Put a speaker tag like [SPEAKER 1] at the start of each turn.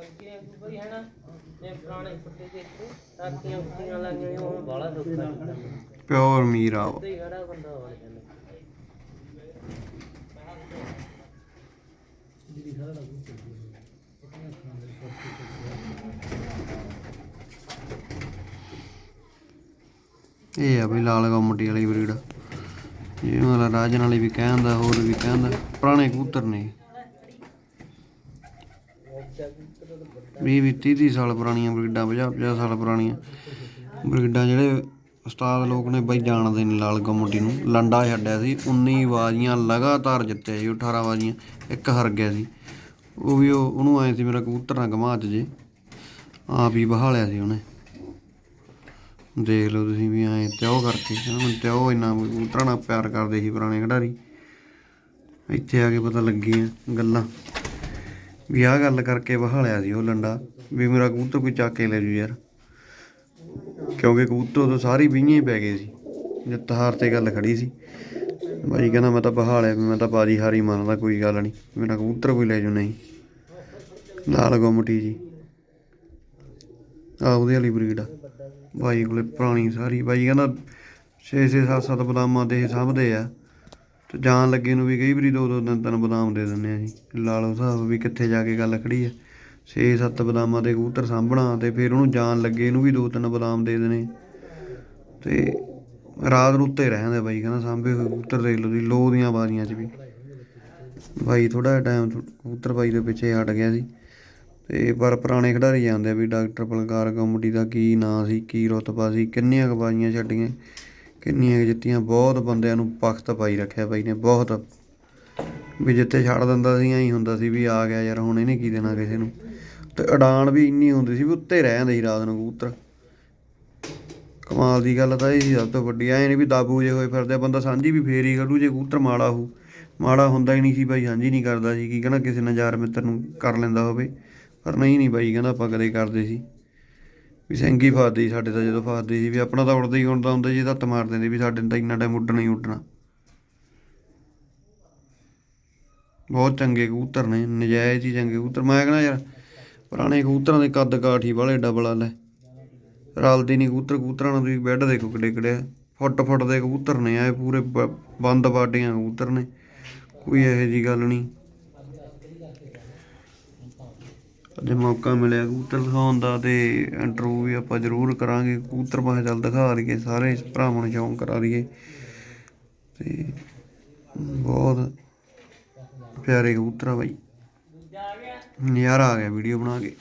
[SPEAKER 1] ਅੱਗੇ ਬਈ ਹੈ ਨਾ ਇਹ ਪੁਰਾਣੇ ਫੁੱਟੇ ਦੇਖੋ ਰਾਤੀਆਂ ਉੱਤੀਆਂ ਲਾਈਆਂ ਉਹ ਬਾਲਾ ਦੁੱਖ ਲੱਗਦਾ।
[SPEAKER 2] ਪਿਓਰ ਮੀਰਾ ਵਾ।
[SPEAKER 1] ਤੇ ਖੜਾ ਬੰਦਾ ਹੋ ਜਾਂਦਾ
[SPEAKER 2] ਇਹ ਆ ਬਈ ਲਾਲ ਗੌਮਟੀ ਵਾਲੀ ਬਰੀਡ। ਇਹ ਮਤਲਬ ਰਾਜਨ ਵਾਲੀ ਵੀ ਕਹਿੰਦਾ, ਹੋਰ ਵੀ ਕਹਿੰਦਾ, ਪੁਰਾਣੇ ਕਬੂਤਰ ਨੇ। ਵੀਹ ਵੀਹ 30 30 ਸਾਲ ਪੁਰਾਣੀਆਂ ਬਰੀਡਾਂ 50 50 ਸਾਲ ਪੁਰਾਣੀਆਂ ਬਰੀਡਾਂ ਜਿਹੜੇ ਉਸਤਾਦ ਲੋਕ ਨੇ ਬਈ ਜਾਣਦੇ ਨੇ ਲਾਲ ਗੌਮਟੀ ਨੂੰ। ਲੰਡਾ ਛੱਡਿਆ ਸੀ 19 ਬਾਜ਼ੀਆਂ ਲਗਾਤਾਰ ਜਿੱਤਿਆ ਸੀ ਉਹ 18 ਬਾਜ਼ੀਆਂ ਇੱਕ ਹਾਰ ਗਿਆ ਸੀ। ਉਹ ਵੀ ਉਹਨੂੰ ਆਏ ਸੀ ਮੇਰਾ ਕਬੂਤਰ ਨਾ ਘਮਾ ਜੇ। ਆਪ ਹੀ ਬਹਾਲਿਆ ਸੀ ਉਹਨੇ। ਦੇਖ ਲਓ ਤੁਸੀਂ ਵੀ ਐਂ ਤਿਉ ਕਰਕੇ ਕਹਿੰਦਾ ਮੈਨੂੰ ਤਿਉ ਇੰਨਾ ਕਬੂਤਰਾਂ ਨਾਲ ਪਿਆਰ ਕਰਦੇ ਸੀ ਪੁਰਾਣੇ ਖਿਡਾਰੀ। ਇੱਥੇ ਆ ਕੇ ਪਤਾ ਲੱਗੀਆਂ ਗੱਲਾਂ। ਵੀ ਆਹ ਗੱਲ ਕਰਕੇ ਬਹਾਲਿਆ ਸੀ ਉਹ ਲੰਡਾ, ਵੀ ਮੇਰਾ ਕਬੂਤਰ ਕੋਈ ਚੱਕ ਕੇ ਲੈ ਜੂ ਯਾਰ। ਕਿਉਂਕਿ ਕਬੂਤਰ ਤੋਂ ਸਾਰੀ ਵੀਹਾਂ ਹੀ ਪੈ ਗਏ ਸੀ ਜਿੱਤ ਹਾਰ ਤੇ ਗੱਲ ਖੜੀ ਸੀ। ਬਾਈ ਕਹਿੰਦਾ, ਮੈਂ ਤਾਂ ਬਹਾਲਿਆ ਵੀ ਮੈਂ ਤਾਂ ਬਾਜੀ ਹਾਰੀ ਮੰਨਦਾ, ਕੋਈ ਗੱਲ ਨਹੀਂ, ਮੇਰਾ ਕਬੂਤਰ ਕੋਈ ਲੈ ਜੂ ਨਹੀਂ। ਲਾਲ ਗੁੰਮਟੀ ਜੀ। ਆ ਉਹਦੇ ਵਾਲੀ ਬਰੀਡ ਆ। ਬਾਈ ਕੋਲੇ ਪੁਰਾਣੀ ਸਾਰੀ। ਬਾਈ ਕਹਿੰਦਾ 6 6 7 7 ਬਦਾਮਾਂ ਦੇ ਸਾਂਭਦੇ ਆ। ਤੇ ਜਾਣ ਲੱਗੇ ਨੂੰ ਵੀ ਕਈ ਵਾਰੀ ਦੋ ਦੋ, ਤਿੰਨ ਤਿੰਨ ਬਦਾਮ ਦੇ ਦਿੰਦੇ ਆ ਜੀ। ਲਾ ਲਓ ਹਿਸਾਬ ਵੀ ਕਿੱਥੇ ਜਾ ਕੇ ਗੱਲ ਖੜੀ ਆ। 6 7 ਬਦਾਮਾਂ ਦੇ ਕਬੂਤਰ ਸਾਂਭਣਾ ਤੇ ਫਿਰ ਉਹਨੂੰ ਜਾਣ ਲੱਗੇ ਨੂੰ ਵੀ ਦੋ, ਤਿੰਨ ਬਦਾਮ ਦੇ ਦੇਣੇ। ਤੇ ਰਾਤ ਨੂੰ ਉੱਤੇ ਰਹਿੰਦੇ ਬਾਈ ਕਹਿੰਦਾ ਸਾਂਭੇ ਹੋਏ ਕਬੂਤਰ ਦੇਖ ਲਓ ਜੀ ਲੋ ਦੀਆਂ ਬਾਜ਼ੀਆਂ 'ਚ ਵੀ। ਬਾਈ ਥੋੜਾ ਜਿਹਾ ਟਾਈਮ ਕਬੂਤਰ ਬਾਈ ਦੇ ਪਿੱਛੇ ਹਟ ਗਿਆ ਸੀ ਅਤੇ ਪਰ ਪੁਰਾਣੇ ਖਿਡਾਰੀ ਜਾਂਦੇ ਆ ਵੀ ਡਾਕਟਰ ਬਲਕਾਰ ਕਮੇਟੀ ਦਾ ਕੀ ਨਾਂ ਸੀ, ਕੀ ਰੁਤਬਾ ਸੀ, ਕਿੰਨੀਆਂ ਕੁ ਬਾਜ਼ੀਆਂ ਛੱਡੀਆਂ, ਕਿੰਨੀਆਂ ਕੁ ਜਿੱਤੀਆਂ, ਬਹੁਤ ਬੰਦਿਆਂ ਨੂੰ ਪਖਤ ਪਾਈ ਰੱਖਿਆ ਬਾਈ ਨੇ, ਬਹੁਤ। ਵੀ ਜਿੱਥੇ ਛੱਡ ਦਿੰਦਾ ਸੀ, ਐਂ ਹੁੰਦਾ ਸੀ ਵੀ ਆ ਗਿਆ ਯਾਰ, ਹੁਣ ਇਹਨੇ ਕੀ ਦੇਣਾ ਕਿਸੇ ਨੂੰ। ਤੇ ਅਡਾਨ ਵੀ ਇੰਨੀ ਹੁੰਦੀ ਸੀ ਵੀ ਉੱਤੇ ਰਹਿ ਜਾਂਦੇ ਸੀ ਰਾਤ ਨੂੰ ਕਬੂਤਰ। ਕਮਾਲ ਦੀ ਗੱਲ ਤਾਂ ਇਹ ਸੀ, ਸਭ ਤੋਂ ਵੱਡੀ। ਐਂ ਨਹੀਂ ਵੀ ਦਾਬੂ ਜੇ ਹੋਏ ਫਿਰਦੇ ਬੰਦਾ ਸਾਂਝੀ ਵੀ ਫੇਰ ਹੀ ਕਰੂ ਜੇ ਕਬੂਤਰ ਮਾੜਾ ਹੋ ਮਾੜਾ ਹੁੰਦਾ ਹੀ ਨਹੀਂ ਸੀ ਬਾਈ, ਸਾਂਝੀ ਨਹੀਂ ਕਰਦਾ ਸੀ, ਕੀ ਕਹਿੰਦਾ, ਕਿਸੇ ਨਜ਼ਾਰ ਮਿੱਤਰ ਨੂੰ ਕਰ ਲੈਂਦਾ ਹੋਵੇ। ਪਰ ਨਹੀਂ ਨਹੀਂ ਬਾਈ, ਕਹਿੰਦਾ ਆਪਾਂ ਕਦੇ ਕਰਦੇ ਸੀ। ਵੀ ਸਿੰਗੀ ਫਾਦੀ ਸਾਡੇ ਤਾਂ ਜਦੋਂ ਫਾਦੀ ਸੀ, ਵੀ ਆਪਣਾ ਤਾਂ ਉੜਦਾ ਹੀ ਹੁੰਦਾ ਹੁੰਦਾ ਜੀ ਹੱਥ ਮਾਰ ਦਿੰਦੇ ਵੀ ਸਾਡੇ ਤਾਂ ਇੰਨਾ ਟਾਈਮ ਉੱਡਣਾ ਹੀ ਉੱਡਣਾ। ਬਹੁਤ ਚੰਗੇ ਕਬੂਤਰ ਨੇ, ਨਜਾਇਜ਼ ਹੀ ਚੰਗੇ ਕਬੂਤਰ। ਮੈਂ ਕਹਿੰਦਾ ਯਾਰ, ਪੁਰਾਣੇ ਕਬੂਤਰਾਂ ਦੇ ਕੱਦ ਕਾਠੀ ਵਾਲੇ ਡਬਲ ਲੈ। ਰਲਦੇ ਨਹੀਂ ਕਬੂਤਰ, ਕਬੂਤਰਾਂ ਨੂੰ ਤੁਸੀਂ ਬੈੱਡ ਦੇਖੋ ਕਿੱਡੇ ਕਿੱਡੇ ਫੁੱਟ ਫੁੱਟ ਦੇ ਕਬੂਤਰ ਨੇ ਆਏ ਪੂਰੇ ਬੰਦ ਬਾਡੀਆਂ ਕਬੂਤਰ ਨੇ। ਕੋਈ ਇਹੋ ਜੀ ਗੱਲ ਨਹੀਂ। ਜੇ ਮੌਕਾ ਮਿਲਿਆ ਕਬੂਤਰ ਦਿਖਾਉਣ ਦਾ ਤੇ ਇੰਟਰਵਿਊ ਵੀ ਆਪਾਂ ਜ਼ਰੂਰ ਕਰਾਂਗੇ। ਕਬੂਤਰ ਬਾਹਰ ਚੱਲ ਦਿਖਾ ਦਈਏ, ਸਾਰੇ ਭਰਾਵਾਂ ਨੂੰ ਸ਼ੌਂਕ ਕਰਾ ਦਈਏ। ਤੇ ਬਹੁਤ ਪਿਆਰੇ ਕਬੂਤਰ ਆ ਬਾਈ। ਨਜ਼ਾਰਾ ਆ ਗਿਆ, ਵੀਡੀਓ ਬਣਾ ਕੇ।